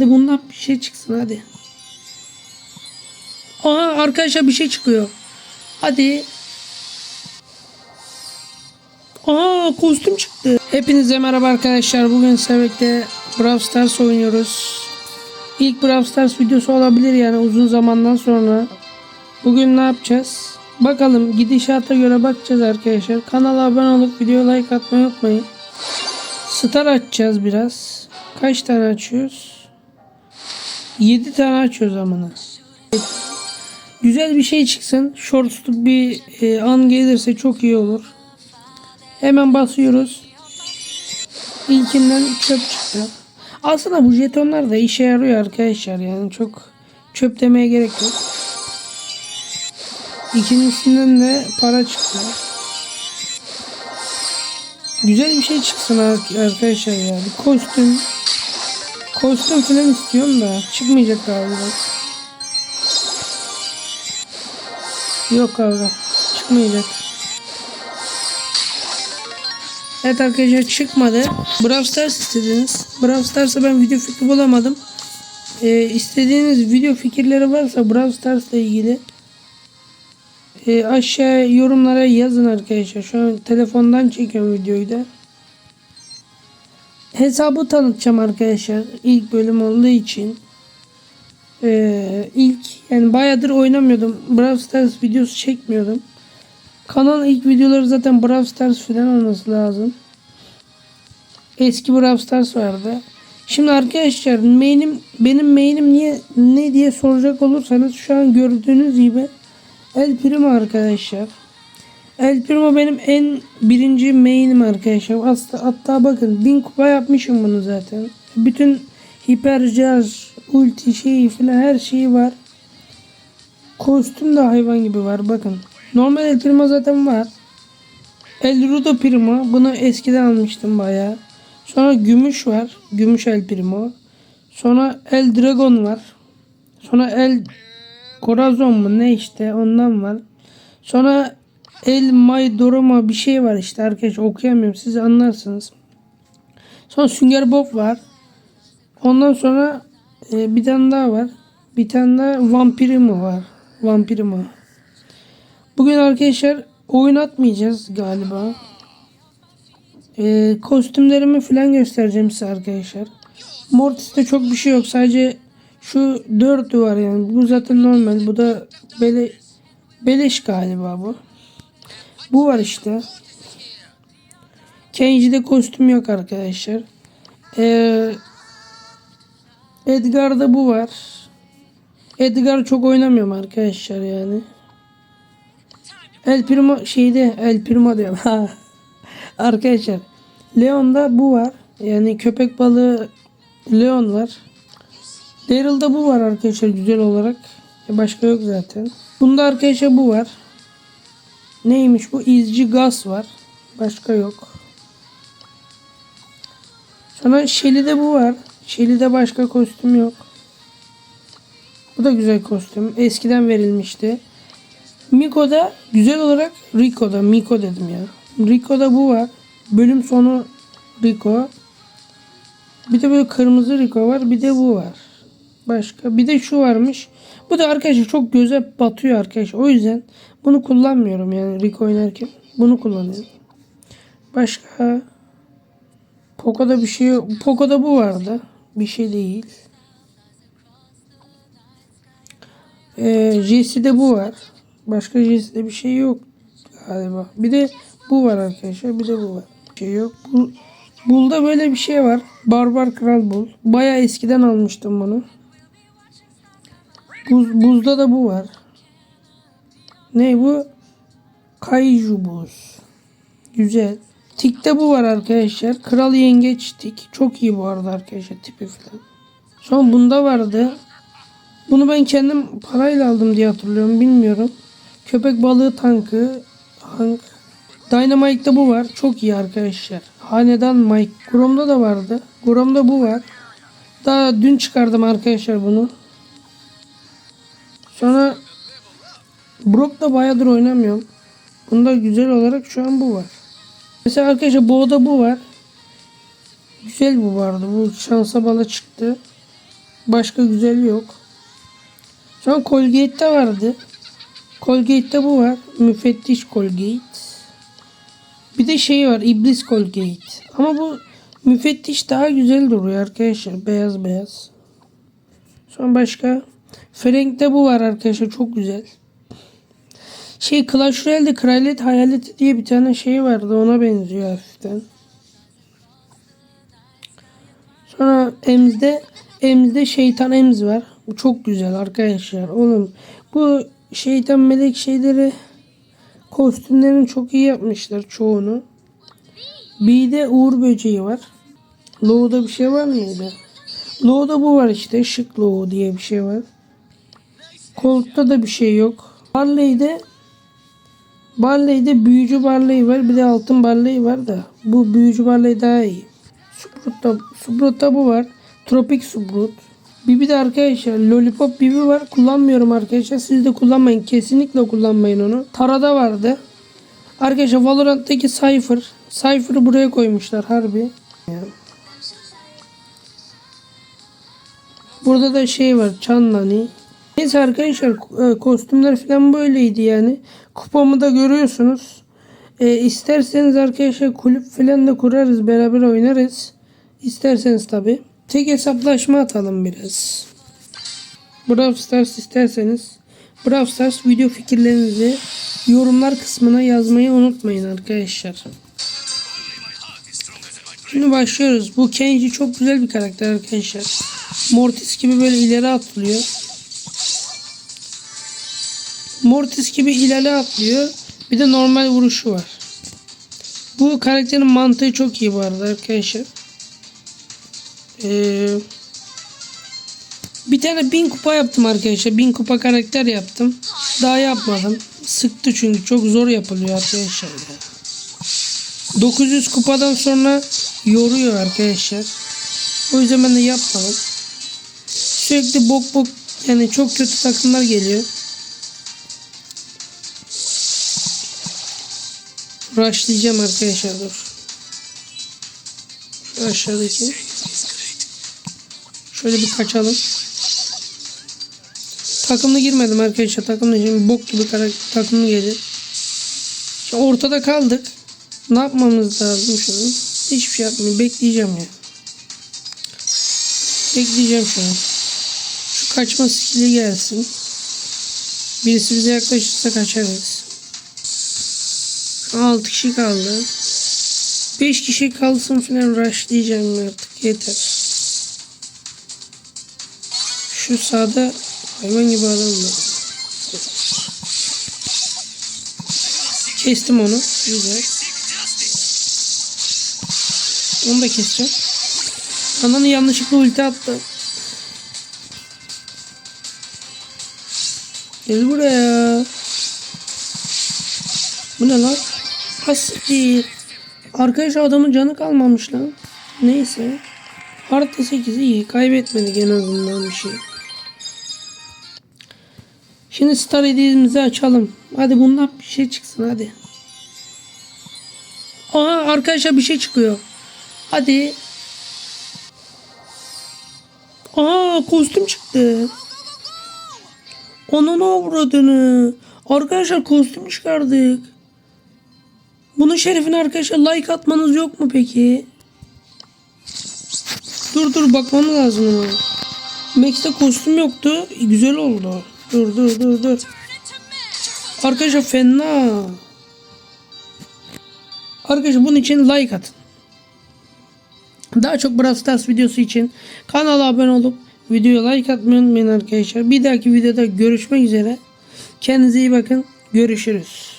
Hadi bundan bir şey çıksın hadi. Aha arkadaşlar bir şey çıkıyor. Hadi. Aa kostüm çıktı. Hepinize merhaba arkadaşlar. Bugün Sevek'te Brawl Stars oynuyoruz. İlk Brawl Stars videosu olabilir yani uzun zamandan sonra. Bugün ne yapacağız? Bakalım gidişata göre bakacağız arkadaşlar. Kanala abone olup video like atmayı unutmayın. Star açacağız biraz. Kaç tane açıyoruz? 7 tane açıyoruz amına. Güzel bir şey çıksın. Shortsluk bir e, an gelirse çok iyi olur. Hemen basıyoruz. İlkinden çöp çıktı. Aslında bu jetonlar da işe yarıyor arkadaşlar. Yani çok çöp demeye gerek yok. İkincisinden de para çıktı. Güzel bir şey çıksın ar- arkadaşlar ya. Bir kostüm. Kostüm falan istiyorum da çıkmayacak galiba. Yok abi. Çıkmayacak. Evet arkadaşlar çıkmadı. Brawl Stars istediniz. Brawl Stars'a ben video fikri bulamadım. Ee, istediğiniz video fikirleri varsa Brawl Stars'la ilgili e, aşağı yorumlara yazın arkadaşlar. Şu an telefondan çekiyorum videoyu da. Hesabı tanıtacağım arkadaşlar. İlk bölüm olduğu için. Ee, ilk yani bayağıdır oynamıyordum. Brawl Stars videosu çekmiyordum. Kanalın ilk videoları zaten Brawl Stars falan olması lazım. Eski Brawl Stars vardı. Şimdi arkadaşlar main'im benim main'im niye ne diye soracak olursanız şu an gördüğünüz gibi El Primo arkadaşlar. El Primo benim en birinci main'im arkadaşlar. Hatta, hatta bakın 1000 kupa yapmışım bunu zaten. Bütün hipercaz, ulti şeyi falan her şeyi var. Kostüm de hayvan gibi var bakın. Normal El Primo zaten var. El Rudo Primo. Bunu eskiden almıştım bayağı. Sonra Gümüş var. Gümüş El Primo. Sonra El Dragon var. Sonra El Corazon mu ne işte ondan var. Sonra El Maydoroma bir şey var işte arkadaşlar okuyamıyorum siz anlarsınız. Sonra Sünger Bob var. Ondan sonra e, bir tane daha var. Bir tane daha Vampirimo var. Vampirimo. Bugün arkadaşlar oyun atmayacağız galiba. E, kostümlerimi falan göstereceğim size arkadaşlar. Mortis'te çok bir şey yok. Sadece şu dördü var yani. Bu zaten normal. Bu da bele, beleş galiba bu. Bu var işte. Kenji'de kostüm yok arkadaşlar. Ee, Edgar'da bu var. Edgar çok oynamıyorum arkadaşlar yani. El Primo şeyde El Primo diyorum. Arkadaşlar Leon'da bu var. Yani köpek balığı Leon var. Daryl'da bu var arkadaşlar güzel olarak. E başka yok zaten. Bunda arkadaşlar bu var. Neymiş bu? İzci gaz var. Başka yok. Sonra Shelly'de bu var. Shelly'de başka kostüm yok. Bu da güzel kostüm. Eskiden verilmişti. Miko'da güzel olarak Rico'da. Miko dedim ya. Rico'da bu var. Bölüm sonu Rico. Bir de böyle kırmızı Rico var. Bir de bu var. Başka. Bir de şu varmış. Bu da arkadaşlar çok göze batıyor arkadaşlar. O yüzden bunu kullanmıyorum yani Rico oynarken. Bunu kullanıyorum. Başka. Poco'da bir şey yok. Poco'da bu vardı. Bir şey değil. Ee, Jesse'de bu var. Başka Jesse'de bir şey yok galiba. Bir de bu var arkadaşlar. Bir de bu var. Bir şey yok. Bu, Bull'da böyle bir şey var. Barbar Kral Bull. Baya eskiden almıştım bunu. Buz, buzda da bu var. Ne bu? Kaiju buz. Güzel. Tik'te bu var arkadaşlar. Kral yengeç tik. Çok iyi bu arada arkadaşlar tipi falan. Son bunda vardı. Bunu ben kendim parayla aldım diye hatırlıyorum. Bilmiyorum. Köpek balığı tankı. Hank. Dynamite'da bu var. Çok iyi arkadaşlar. Hanedan Mike. Chrome'da da vardı. Chrome'da bu var. Daha dün çıkardım arkadaşlar bunu. Sonra Brock'la bayağıdır oynamıyorum. Bunda güzel olarak şu an bu var. Mesela arkadaşlar bu da bu var. Güzel bu vardı. Bu şansa bala çıktı. Başka güzel yok. Sonra Colgate'de vardı. Colgate'de bu var. Müfettiş Colgate. Bir de şey var. İblis Colgate. Ama bu müfettiş daha güzel duruyor arkadaşlar. Beyaz beyaz. Sonra başka. Frank'te bu var arkadaşlar. Çok güzel. Şey Clash Royale'de Kraliyet Hayaleti diye bir tane şey vardı. Ona benziyor hafiften. Sonra Ems'de Ems'de şeytan Ems var. Bu çok güzel arkadaşlar. Oğlum bu şeytan melek şeyleri kostümlerini çok iyi yapmışlar çoğunu. Bir de Uğur böceği var. Loğu'da bir şey var mıydı? Loğu'da bu var işte. Şık Loğu diye bir şey var. Colt'ta da bir şey yok. Barley'de Barley'de büyücü Barley var. Bir de altın Barley var da. Bu büyücü Barley daha iyi. Subrut'ta, Subrut'ta bu var. Tropik Subrut. Bibi de arkadaşlar Lollipop Bibi var. Kullanmıyorum arkadaşlar. Siz de kullanmayın. Kesinlikle kullanmayın onu. Tara'da vardı. Arkadaşlar Valorant'taki Cypher. Cypher'ı buraya koymuşlar harbi. Burada da şey var. Çanlani. Neyse arkadaşlar e, kostümler falan böyleydi yani. Kupamı da görüyorsunuz. E, isterseniz arkadaşlar kulüp falan da kurarız. Beraber oynarız. İsterseniz tabi. Tek hesaplaşma atalım biraz. Brawl Stars isterseniz. Brawl Stars video fikirlerinizi yorumlar kısmına yazmayı unutmayın arkadaşlar. Şimdi başlıyoruz. Bu Kenji çok güzel bir karakter arkadaşlar. Mortis gibi böyle ileri atlıyor. Mortis gibi ileri atlıyor. Bir de normal vuruşu var. Bu karakterin mantığı çok iyi bu arada arkadaşlar. Ee, bir tane bin kupa yaptım arkadaşlar. Bin kupa karakter yaptım. Daha yapmadım. Sıktı çünkü çok zor yapılıyor arkadaşlar. ya. 900 kupadan sonra yoruyor arkadaşlar. O yüzden ben de yapmadım. Sürekli bok bok yani çok kötü takımlar geliyor. Rushlayacağım arkadaşlar dur. Şu aşağıdaki. Şöyle bir kaçalım. Takımlı girmedim arkadaşlar. Takımlı şimdi bok gibi takımlı gelir. Şimdi ortada kaldık. Ne yapmamız lazım şu an? Hiçbir şey yapmayayım. Bekleyeceğim ya. Bekleyeceğim şu an. Şu kaçma skili gelsin. Birisi bize yaklaşırsa kaçarız. 6 kişi kaldı. 5 kişi kalsın falan rushlayacağım artık yeter. Şu sağda hayvan gibi adam var. Kestim onu. Güzel. Onu da keseceğim. Ananı yanlışlıkla ulti attı. Gel buraya. Bu ne lan? Hassiktir. Arkadaş adamın canı kalmamış lan. Neyse. Artı 8 iyi. Kaybetmedik en azından bir şey. Şimdi Star hediyemizi açalım. Hadi bundan bir şey çıksın hadi. Aha arkadaşlar bir şey çıkıyor. Hadi. Aa kostüm çıktı. Onun avradını. Arkadaşlar kostüm çıkardık. Bunun şerefine arkadaşlar like atmanız yok mu peki? Dur dur bakmam lazım ona. Max'te kostüm yoktu. Güzel oldu. Dur dur dur dur. Arkadaşlar fena. Arkadaşlar bunun için like atın. Daha çok Brawl Stars videosu için kanala abone olup videoya like atmayı unutmayın arkadaşlar. Bir dahaki videoda görüşmek üzere. Kendinize iyi bakın. Görüşürüz.